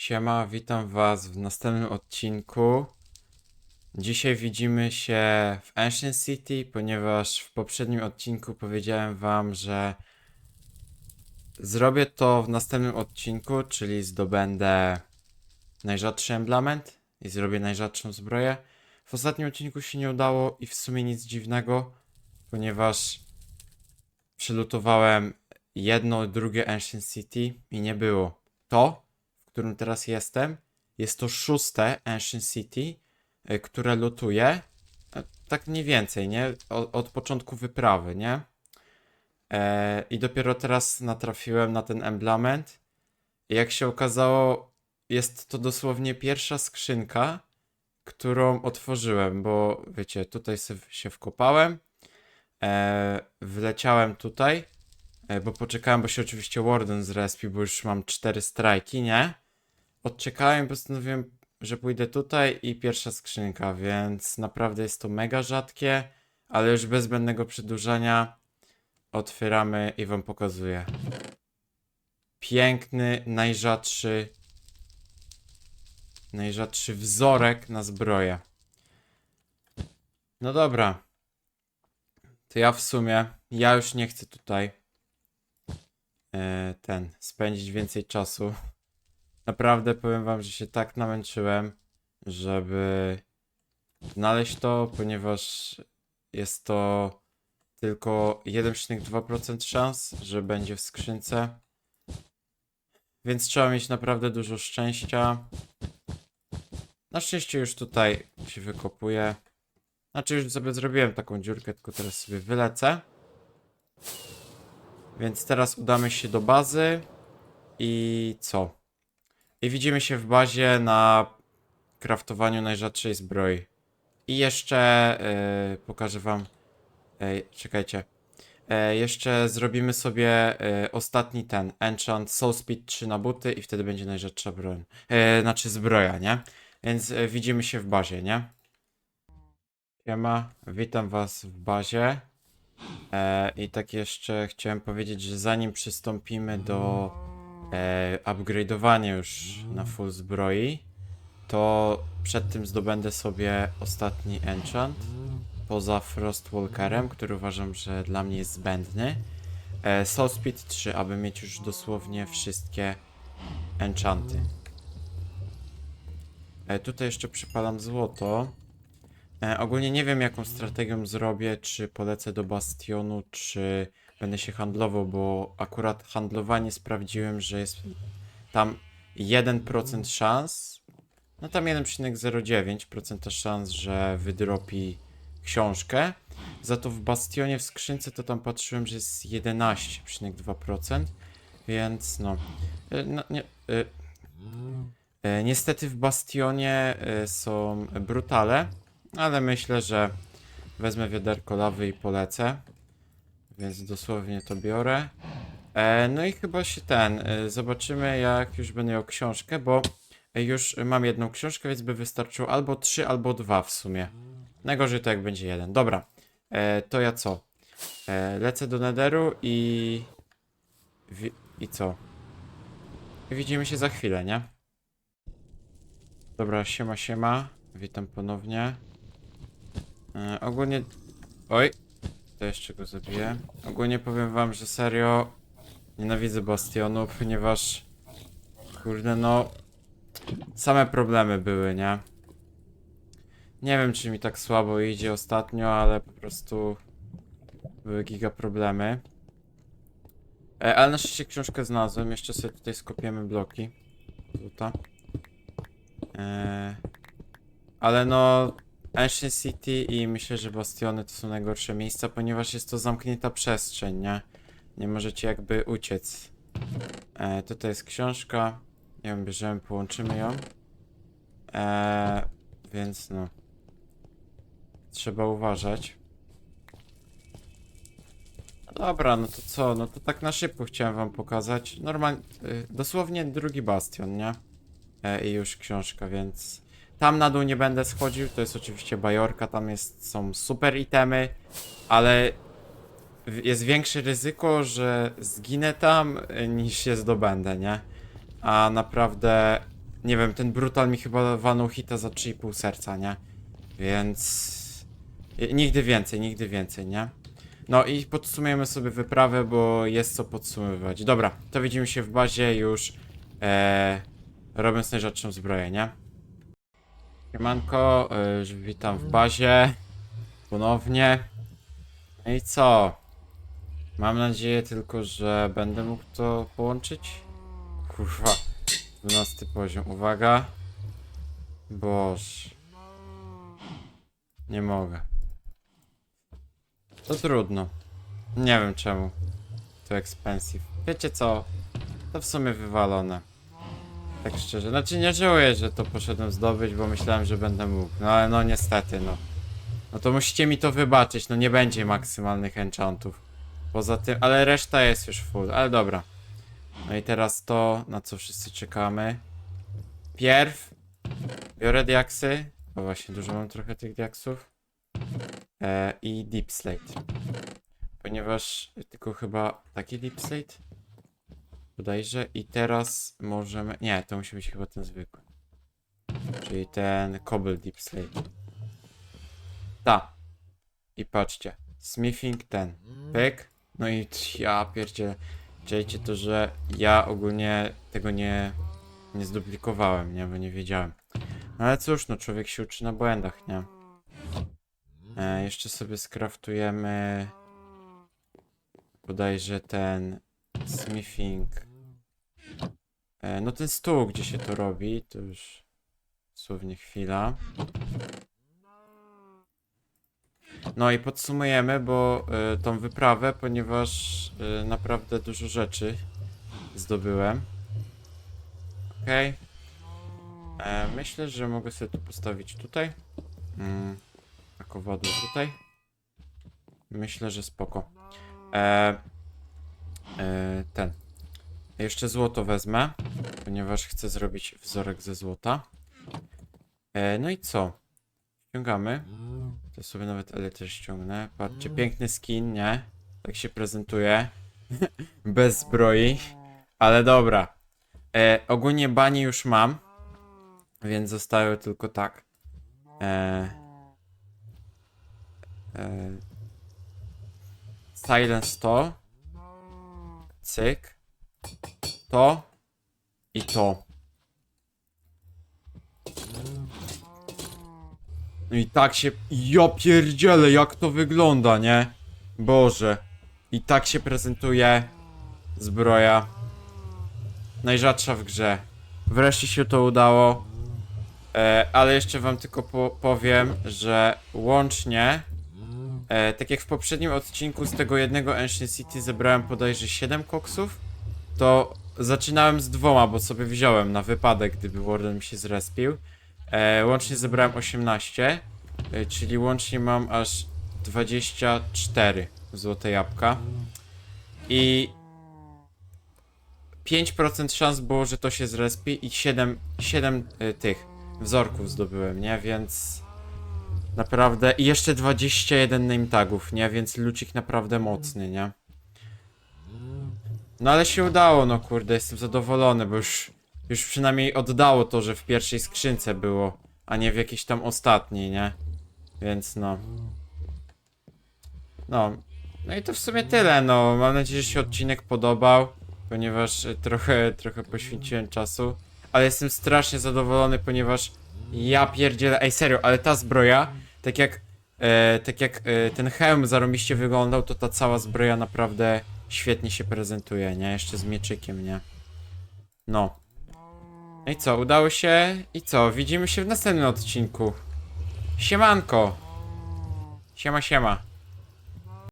Siema, witam Was w następnym odcinku. Dzisiaj widzimy się w Ancient City, ponieważ w poprzednim odcinku powiedziałem Wam, że zrobię to w następnym odcinku, czyli zdobędę najrzadszy emblament i zrobię najrzadszą zbroję. W ostatnim odcinku się nie udało i w sumie nic dziwnego, ponieważ przylutowałem jedno, drugie Ancient City i nie było. To, którym teraz jestem, jest to szóste Ancient City, y, które lutuję. e, Tak mniej więcej, nie? Od, od początku wyprawy, nie? E, I dopiero teraz natrafiłem na ten emblament. I jak się okazało, jest to dosłownie pierwsza skrzynka, którą otworzyłem, bo wiecie, tutaj się wkopałem, e, wleciałem tutaj, e, bo poczekałem, bo się oczywiście Warden zrespił, bo już mam cztery strajki, nie? Odczekałem postanowiłem, że pójdę tutaj i pierwsza skrzynka, więc naprawdę jest to mega rzadkie, ale już bez zbędnego przedłużania otwieramy i wam pokazuję. Piękny, najrzadszy najrzadszy wzorek na zbroję. No dobra. To ja w sumie, ja już nie chcę tutaj e, ten, spędzić więcej czasu. Naprawdę powiem wam, że się tak namęczyłem, żeby znaleźć to, ponieważ jest to tylko 1,2% szans, że będzie w skrzynce. Więc trzeba mieć naprawdę dużo szczęścia. Na szczęście już tutaj się wykopuje. Znaczy już sobie zrobiłem taką dziurkę, tylko teraz sobie wylecę. Więc teraz udamy się do bazy. I co? I widzimy się w bazie na kraftowaniu najrzadszej zbroi. I jeszcze yy, pokażę wam. Ej, czekajcie. E, jeszcze zrobimy sobie e, ostatni ten enchant Soul Speed 3 na buty i wtedy będzie najrzadsza broń. E, znaczy zbroja, nie? Więc e, widzimy się w bazie, nie? Siema, witam was w bazie. E, I tak jeszcze chciałem powiedzieć, że zanim przystąpimy do e, upgrade'owania już na full zbroi, to przed tym zdobędę sobie ostatni enchant poza Frostwalkerem, który uważam, że dla mnie jest zbędny. E, Soul Speed 3, aby mieć już dosłownie wszystkie enchanty. E, tutaj jeszcze przypalam złoto. E, ogólnie nie wiem jaką strategią zrobię, czy polecę do Bastionu, czy będę się handlował, bo akurat handlowanie sprawdziłem, że jest tam 1% szans, no tam 1,09% szans, że wydropi książkę. Za to w Bastionie w skrzynce to tam patrzyłem, że jest 11,2%, więc no. E, no nie, e, e, niestety w Bastionie e, są brutale, ale myślę, że wezmę wiaderko lawy i polecę. Więc dosłownie to biorę. E, no i chyba się ten. E, zobaczymy, jak już będę miał książkę, bo już mam jedną książkę, więc by wystarczyło albo trzy, albo dwa w sumie. Najgorzej to jak będzie jeden. Dobra, e, to ja co? E, lecę do Netheru i... Wi- I co? Widzimy się za chwilę, nie? Dobra, siema, siema. Witam ponownie. E, ogólnie... Oj, to jeszcze go zabiję. Ogólnie powiem wam, że serio nienawidzę Bastionu, ponieważ... Kurde, no... Same problemy były, nie? Nie wiem, czy mi tak słabo idzie ostatnio, ale po prostu były giga problemy. E, ale na szczęście książkę znalazłem. Jeszcze sobie tutaj skopiemy bloki. Złota. E, ale no, Ancient City i myślę, że Bastiony to są najgorsze miejsca, ponieważ jest to zamknięta przestrzeń, nie? Nie możecie jakby uciec. E, tutaj jest książka. Wiem, bierzemy, połączymy ją. E, więc no. Trzeba uważać. Dobra, no to co? No to tak na szybko chciałem wam pokazać. Normalnie, y, dosłownie drugi bastion, nie? E, I już książka, więc... Tam na dół nie będę schodził, to jest oczywiście bajorka, tam jest, są super itemy, ale jest większe ryzyko, że zginę tam, y, niż się zdobędę, nie? A naprawdę nie wiem, ten brutal mi chyba walnął hita za 3,5 serca, nie? Więc... i- Nigdy więcej, nigdy więcej, nie? No i podsumujemy sobie wyprawę, bo jest co podsumowywać. Dobra, to widzimy się w bazie już e, robiąc najrzadszą zbroję, nie? Siemanko, już witam w bazie ponownie. No i co? Mam nadzieję tylko, że będę mógł to połączyć. Kurwa, 12 poziom, uwaga. Boż. Nie mogę. To trudno. Nie wiem czemu. To expensive. Wiecie co? To w sumie wywalone. Tak szczerze. Znaczy nie żałuję, że to poszedłem zdobyć, bo myślałem, że będę mógł. No ale no niestety, no. No to musicie mi to wybaczyć, no nie będzie maksymalnych enchantów. Poza tym, ale reszta jest już full, ale dobra. No i teraz to, na co wszyscy czekamy. Pierw biorę diaksy, bo właśnie dużo mam trochę tych diaksów. E, I deep slate. Ponieważ tylko chyba taki deep slate. Bodajże. I teraz możemy. Nie, to musi być chyba ten zwykły. Czyli ten cobble deep slate. Ta. I patrzcie. Smithing ten. Pyk. No i ja pierdzie. Czajcie to, że ja ogólnie tego nie, nie zduplikowałem, nie? Bo nie wiedziałem. No ale cóż, no człowiek się uczy na błędach, nie? E, jeszcze sobie skraftujemy bodajże ten smithing. E, no ten stół, gdzie się to robi, to już słownie chwila. No i podsumujemy, bo y, tą wyprawę, ponieważ y, naprawdę dużo rzeczy zdobyłem. Okej. E, Myślę, że mogę sobie tu postawić tutaj. Mm, kowadło tutaj. Myślę, że spoko. E, e, ten. Jeszcze złoto wezmę, ponieważ chcę zrobić wzorek ze złota. E, no i co? Ściągamy. To sobie nawet L też ściągnę. Patrzcie, piękny skin, nie? Tak się prezentuje. Bez zbroi. Ale dobra. E, ogólnie bani już mam. Więc zostały tylko tak. E, e, silence to. Cyk. To. I to. No i tak się. Ja pierdzielę, jak to wygląda, nie? Boże. I tak się prezentuje zbroja. Najrzadsza w grze. Wreszcie się to udało. E, ale jeszcze wam tylko po powiem, że łącznie. E, tak jak w poprzednim odcinku z tego jednego Ancient City zebrałem bodajże 7 koksów, to zaczynałem z dwoma, bo sobie wziąłem na wypadek, gdyby Warden mi się zrespił. E, łącznie zebrałem 18, e, czyli łącznie mam aż 24 złote jabłka. I 5% szans było, że to się zrespi i 7, 7 e, tych wzorków zdobyłem, nie? Więc naprawdę i jeszcze 21 name tagów, nie? Więc lucik naprawdę mocny, nie? No ale się udało, no kurde, jestem zadowolony, bo już już przynajmniej oddało to, że w pierwszej skrzynce było, a nie w jakiejś tam ostatniej, nie? Więc no. No. No i to w sumie tyle, no. Mam nadzieję, że się odcinek podobał, ponieważ e, trochę, trochę poświęciłem czasu. Ale jestem strasznie zadowolony, ponieważ ja pierdzielę, ej serio, ale ta zbroja, tak jak, e, tak jak e, ten hełm zarobiście wyglądał, to ta cała zbroja naprawdę świetnie się prezentuje, nie? Jeszcze z mieczykiem, nie? No. No i co, udało się? I co, widzimy się w następnym odcinku. Siemanko! Siema, siema.